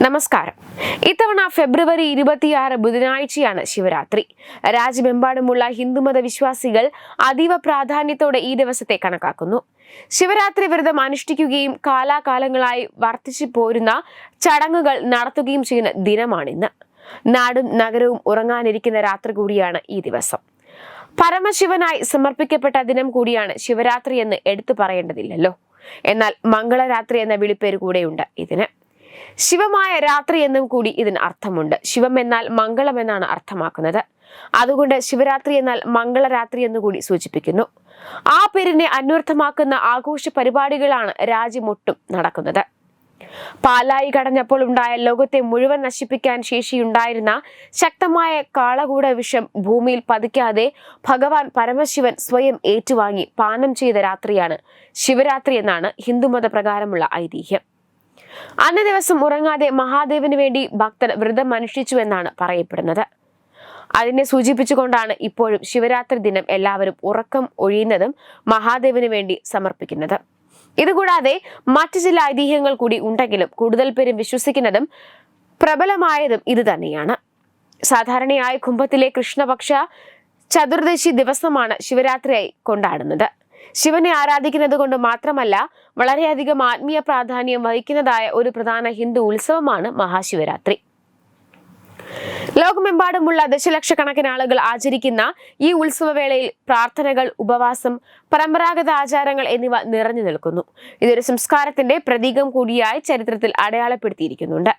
നമസ്കാരം. ഇത്തവണ ഫെബ്രുവരി ഇരുപത്തിയാറ് ബുധനാഴ്ചയാണ് ശിവരാത്രി. രാജ്യമെമ്പാടുമുള്ള ഹിന്ദുമത വിശ്വാസികൾ അതീവ പ്രാധാന്യത്തോടെ ഈ ദിവസത്തെ കണക്കാക്കുന്നു. ശിവരാത്രി വ്രതം അനുഷ്ഠിക്കുകയും കാലാകാലങ്ങളായി വർദ്ധിച്ചു പോരുന്ന ചടങ്ങുകൾ നടത്തുകയും ചെയ്യുന്ന ദിനമാണിന്ന്. നാടും നഗരവും ഉറങ്ങാനിരിക്കുന്ന രാത്രി കൂടിയാണ് ഈ ദിവസം. പരമശിവനായി സമർപ്പിക്കപ്പെട്ട ദിനം കൂടിയാണ് ശിവരാത്രി എന്ന് എടുത്തു പറയേണ്ടതില്ലല്ലോ. എന്നാൽ മംഗളരാത്രി എന്ന വിളിപ്പേര് കൂടെയുണ്ട് ഇതിന്. ശിവമായ രാത്രി എന്നും കൂടി ഇതിന് അർത്ഥമുണ്ട്. ശിവം എന്നാൽ മംഗളം എന്നാണ് അർത്ഥമാക്കുന്നത്. അതുകൊണ്ട് ശിവരാത്രി എന്നാൽ മംഗളരാത്രി എന്ന് കൂടി സൂചിപ്പിക്കുന്നു. ആ പേരിനെ അന്വർത്ഥമാക്കുന്ന ആഘോഷ പരിപാടികളാണ് രാജ്യമൊട്ടും നടക്കുന്നത്. പാലായി കടഞ്ഞപ്പോൾ ഉണ്ടായ ലോകത്തെ മുഴുവൻ നശിപ്പിക്കാൻ ശേഷിയുണ്ടായിരുന്ന ശക്തമായ കാളകൂട വിഷം ഭൂമിയിൽ പതിക്കാതെ ഭഗവാൻ പരമശിവൻ സ്വയം ഏറ്റുവാങ്ങി പാനം ചെയ്ത രാത്രിയാണ് ശിവരാത്രി എന്നാണ് ഹിന്ദുമത പ്രകാരമുള്ള ഐതിഹ്യം. അന്ന് ദിവസം ഉറങ്ങാതെ മഹാദേവന് വേണ്ടി ഭക്തർ വ്രതം അനുഷ്ഠിച്ചുവെന്നാണ് പറയപ്പെടുന്നത്. അതിനെ സൂചിപ്പിച്ചുകൊണ്ടാണ് ഇപ്പോഴും ശിവരാത്രി ദിനം എല്ലാവരും ഉറക്കം ഒഴിയുന്നതും മഹാദേവന് വേണ്ടി സമർപ്പിക്കുന്നത്. ഇതുകൂടാതെ മറ്റു ചില ഐതിഹ്യങ്ങൾ കൂടി ഉണ്ടെങ്കിലും കൂടുതൽ പേരും വിശ്വസിക്കുന്നതും പ്രബലമായതും ഇത് തന്നെയാണ്. സാധാരണയായി കുംഭത്തിലെ കൃഷ്ണപക്ഷ ചതുർദശി ദിവസമാണ് ശിവരാത്രിയായി കൊണ്ടാടുന്നത്. ശിവനെ ആരാധിക്കുന്നത് കൊണ്ട് മാത്രമല്ല വളരെയധികം ആത്മീയ പ്രാധാന്യം വഹിക്കുന്നതായ ഒരു പ്രധാന ഹിന്ദു ഉത്സവമാണ് മഹാശിവരാത്രി. ലോകമെമ്പാടുമുള്ള ദശലക്ഷക്കണക്കിന് ആളുകൾ ആചരിക്കുന്ന ഈ ഉത്സവവേളയിൽ പ്രാർത്ഥനകൾ ഉപവാസം പരമ്പരാഗത ആചാരങ്ങൾ എന്നിവ നിറഞ്ഞു നിൽക്കുന്നു. ഇതൊരു സംസ്കാരത്തിന്റെ പ്രതീകം കൂടിയായി ചരിത്രത്തിൽ അടയാളപ്പെടുത്തിയിരിക്കുന്നുണ്ട്.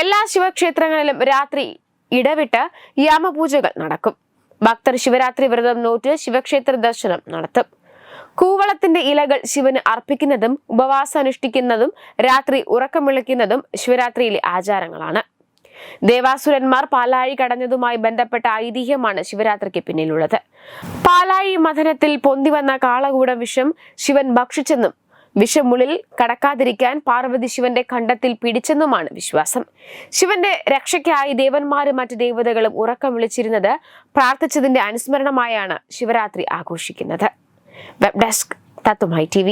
എല്ലാ ശിവക്ഷേത്രങ്ങളിലും രാത്രി ഇടവിട്ട് യാമപൂജകൾ നടക്കും. ഭക്തർ ശിവരാത്രി വ്രതം നോറ്റ് ശിവക്ഷേത്ര ദർശനം നടത്തും. കൂവളത്തിന്റെ ഇലകൾ ശിവന് അർപ്പിക്കുന്നതും ഉപവാസം അനുഷ്ഠിക്കുന്നതും രാത്രി ഉറക്കം വിളിക്കുന്നതും ശിവരാത്രിയിലെ ആചാരങ്ങളാണ്. ദേവാസുരന്മാർ പാലാഴി കടഞ്ഞതുമായി ബന്ധപ്പെട്ട ഐതിഹ്യമാണ് ശിവരാത്രിക്ക് പിന്നിലുള്ളത്. പാലാഴി മഥനത്തിൽ പൊന്തിവന്ന കാളകൂടം വിഷം ശിവൻ ഭക്ഷിച്ചെന്നും വിഷമുള്ളിൽ കടക്കാതിരിക്കാൻ പാർവതി ശിവന്റെ കണ്ടത്തിൽ പിടിച്ചെന്നുമാണ് വിശ്വാസം. ശിവന്റെ രക്ഷയ്ക്കായി ദേവന്മാരും മറ്റു ദേവതകളും ഉറക്കം വിളിച്ചിരുന്നത് പ്രാർത്ഥിച്ചതിന്റെ അനുസ്മരണമായാണ് ശിവരാത്രി ആഘോഷിക്കുന്നത്. Web desk തത്തുമായി T